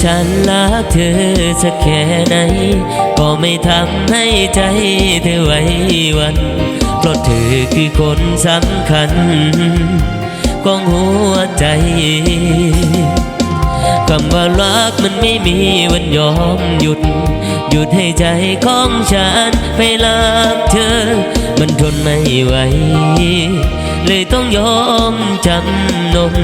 ฉันรักเธอสักแค่ไหน ก็ไม่ทำให้ใจเธอไว้วันเพราะเธอคือคนสำคัญของหัวใจคำว่ารักมันไม่มีวันยอมหยุด หยุดให้ใจของฉันไปรักเธอ มันทนไม่ไหว เลยต้องยอมจำนน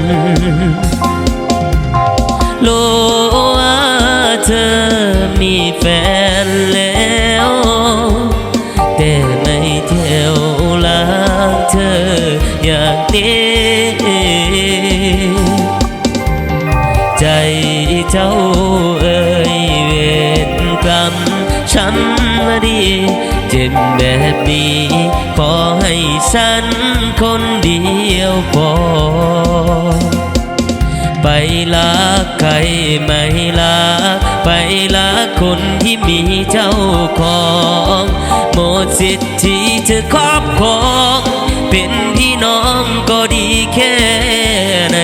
เจ้าเอ่ยเวรกรรมช้ำมาดี เจ็บแบบนี้ขอให้ฉันคนเดียวพอ ไปรักใครไม่รักไปรักคนที่มีเจ้าของหมดสิทธิ์ที่จะครอบครอง เป็นพี่น้องก็ดีแค่ไหน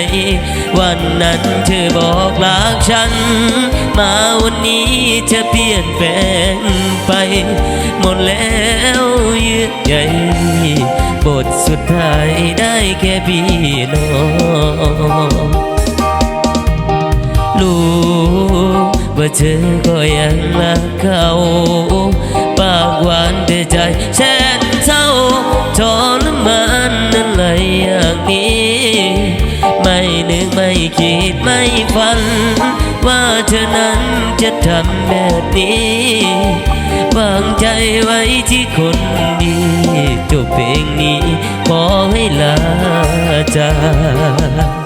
นั้นเธอบอกรักฉัน มาวันนี้จะเปลี่ยนแปลงไป หมดแล้วเยือกใยบทสุดท้ายได้แค่พี่น้องรู้ว่าเธอก็ยังรักเขาปากหวานแต่ใจแช่ คิดไม่ฝัน ว่าเธอนั้นจะทำแบบนี้วางใจไว้ที่คนดีจบเพลงนี้ขอให้ลาจาก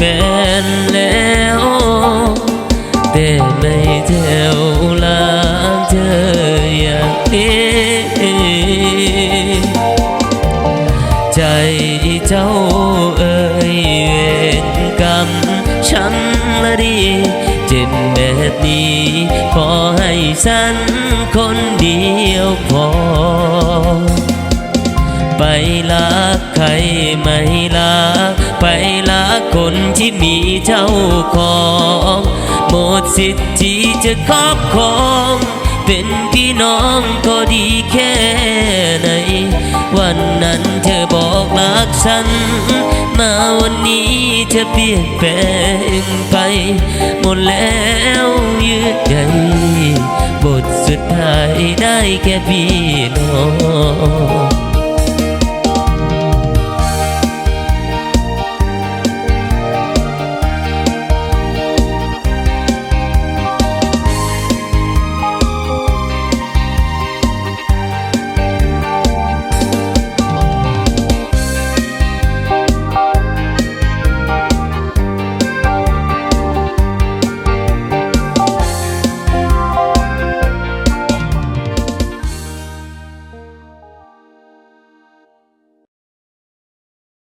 ฟนแล้ว แต่ไม่เท่ารักเธออย่างนี้ใจเจ้าเอ่ยเวรกรรมช้ำละดีเจ็บแบบนี้ ขอให้ฉันคนเดียวพอ ไปรักใครไม่รักไปรักคนที่มีเจ้าของหมดสิทธิ์ที่จะครอบครองเป็นพี่น้องก็ดีแค่ไหน วันนั้นเธอบอกรักฉัน มาวันนี้เธอเปลี่ยนแปลงไป หมดแล้วยือกใยบทสุดท้ายได้แค่พี่น้อง